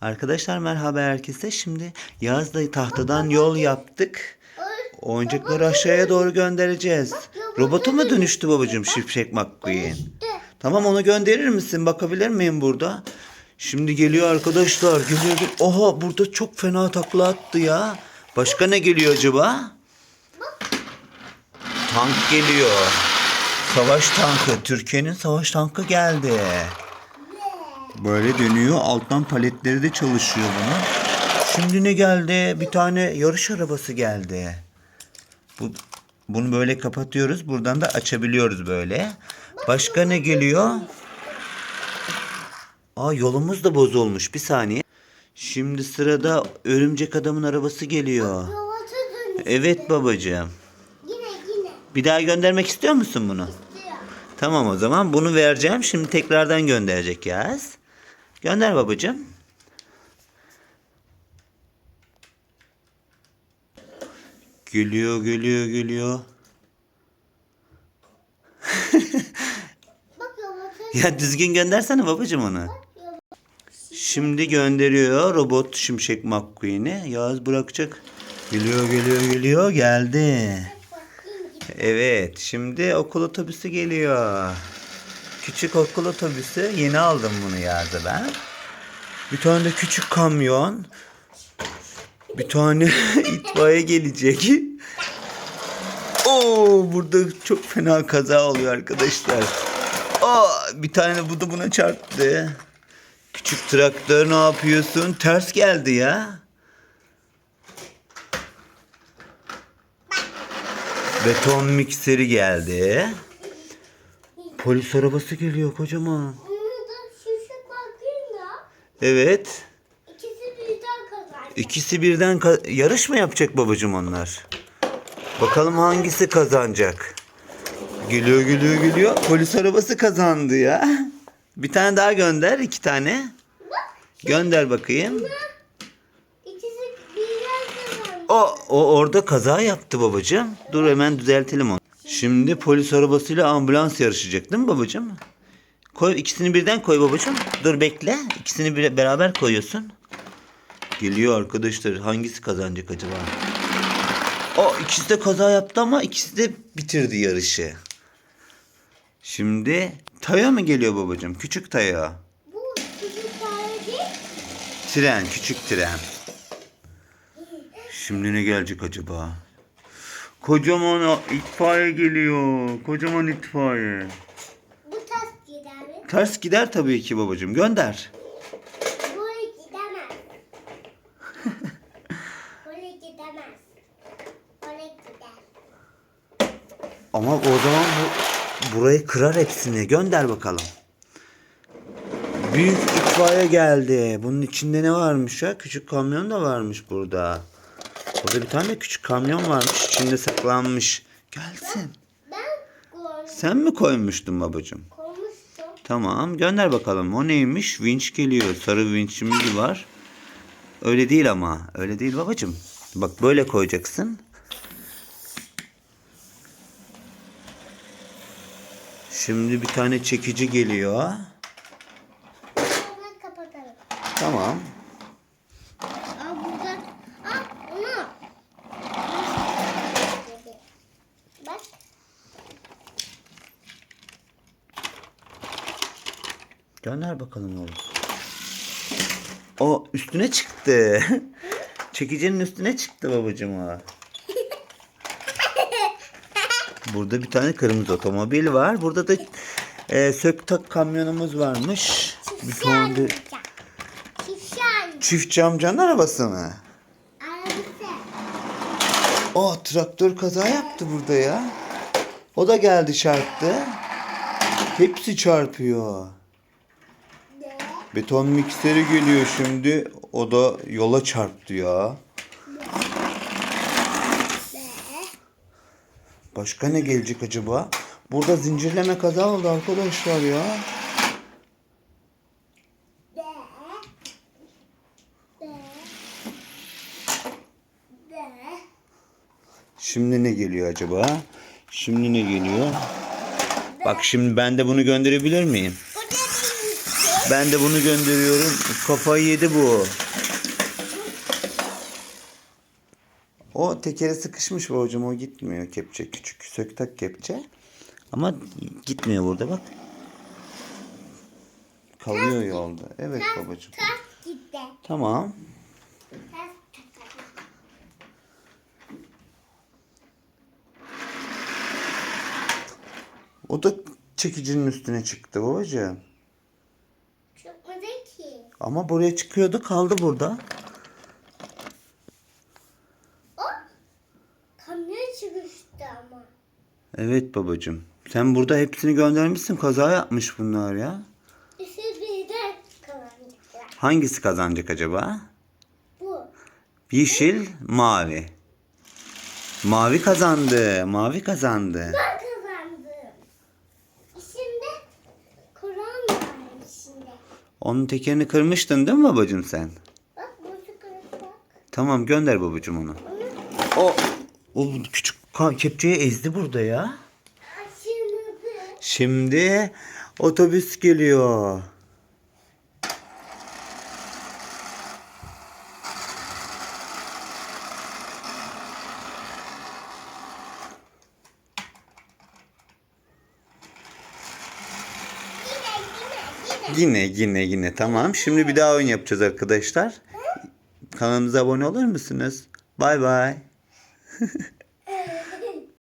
Arkadaşlar merhaba herkese. Şimdi Yağız'la tahtadan yol yaptık. Oyuncakları aşağıya doğru göndereceğiz. Robota mu dönüştü babacığım Şipşek McQueen? Tamam onu gönderir misin? Bakabilir miyim burada? Şimdi geliyor arkadaşlar. Geliyor. Oha burada çok fena takla attı ya. Başka ne geliyor acaba? Tank geliyor. Savaş tankı. Türkiye'nin savaş tankı geldi. Böyle dönüyor. Alttan paletleri de çalışıyor bunun. Şimdi ne geldi? Bir tane yarış arabası geldi. Bu, bunu böyle kapatıyoruz. Buradan da açabiliyoruz böyle. Başka ne geliyor? Aa yolumuz da bozulmuş. Bir saniye. Şimdi sırada örümcek adamın arabası geliyor. Evet babacığım. Bir daha göndermek istiyor musun bunu? Tamam o zaman bunu vereceğim. Şimdi tekrardan gönderecek Yaz. Gönder babacığım. Geliyor. Bak robota Ya düzgün göndersene babacığım onu. Şimdi gönderiyor robot Şimşek McQueen'i. Yağız bırakacak. Geliyor geliyor geliyor geldi. Evet şimdi okul otobüsü geliyor. Küçük okul otobüsü yeni aldım bunu Yağız'a ben. Bir tane de küçük kamyon. Bir tane itfaiye gelecek. Oo burada çok fena kaza oluyor arkadaşlar. Aa bir tane bu da buna çarptı. Küçük traktör ne yapıyorsun? Ters geldi ya. Beton mikseri geldi. Polis arabası geliyor kocaman. Bunu da şişik bakayım da. Evet. İkisi birden kazandı. İkisi birden ka- yarış mı yapacak babacığım onlar? Bakalım hangisi kazanacak. Geliyor geliyor geliyor. Polis arabası kazandı ya. Bir tane daha gönder. iki tane. Gönder bakayım. İkisi birden kazandı. O, o orada kaza yaptı babacığım. Dur hemen düzeltelim onu. Şimdi polis arabasıyla ambulans yarışacak değil mi babacığım? Koy ikisini birden koy babacığım. Dur bekle. İkisini bir, beraber koyuyorsun. Geliyor arkadaşlar. Hangisi kazanacak acaba? O ikisi de kaza yaptı ama ikisi de bitirdi yarışı. Şimdi Taya mı geliyor babacığım? Küçük Taya. Bu küçük tane değil. Tren, küçük tren. Şimdi ne gelecek acaba? Kocaman itfaiye geliyor. Kocaman itfaiye. Bu ters gider mi? Ters gider tabii ki babacığım. Gönder. Buraya gidemez. Buraya gidemez. Oraya gider. Ama o zaman bu burayı kırar hepsini. Gönder bakalım. Büyük itfaiye geldi. Bunun içinde ne varmış ya? Küçük kamyon da varmış burada. Burada bir tane küçük kamyon varmış. İçinde saklanmış. Gelsin. Ben koy- Sen mi koymuştun babacığım? koymuştum. Tamam gönder bakalım. O neymiş? Vinç geliyor. Sarı vinçimiz var. Öyle değil ama. Öyle değil babacığım. Bak böyle koyacaksın. Şimdi bir tane çekici geliyor. Tamam. Aa burada. Aa onu. Bak. Gönder bakalım oğlum. O üstüne çıktı. Çekicinin üstüne çıktı babacığım o. Burada bir tane kırmızı otomobil var. Burada da e, sök kamyonumuz varmış. Bir tane de Şişan. çiftçi amcanın arabası mı? Arabası. O traktör kaza yaptı burada ya. O da geldi çarptı. Hepsi çarpıyor. Beton mikseri geliyor şimdi. O da yola çarptı ya. Başka ne gelecek acaba? Burada zincirleme kaza oldu arkadaşlar ya. Şimdi ne geliyor acaba? Şimdi ne geliyor? Bak şimdi ben de bunu gönderebilir miyim? Bu? Ben de bunu gönderiyorum. Kafayı yedi bu. O tekere sıkışmış babacığım o gitmiyor kepçe küçük söktak kepçe. Ama gitmiyor burada bak. Kalıyor yolda. Evet babacığım. Tamam. O da çekicinin üstüne çıktı babacığım. Ama buraya çıkıyordu kaldı burada. O kamyon çıkmıştı ama. Evet babacığım. Sen burada hepsini göndermişsin. Kaza yapmış bunlar ya. İşte birden kazandıklar. Hangisi kazanacak acaba? Bu. Yeşil, mavi. Mavi kazandı. Mavi kazandı. Ben kazandım. Şimdi Kur'an var içinde. Onun tekerini kırmıştın değil mi babacığım sen? Bak bu kırık bak. Tamam gönder babacığım onu. O, o küçük kepçeyi ezdi burada ya. Şimdi otobüs geliyor. Yine yine yine tamam. Şimdi bir daha oyun yapacağız arkadaşlar. Kanalımıza abone olur musunuz? Bay bay.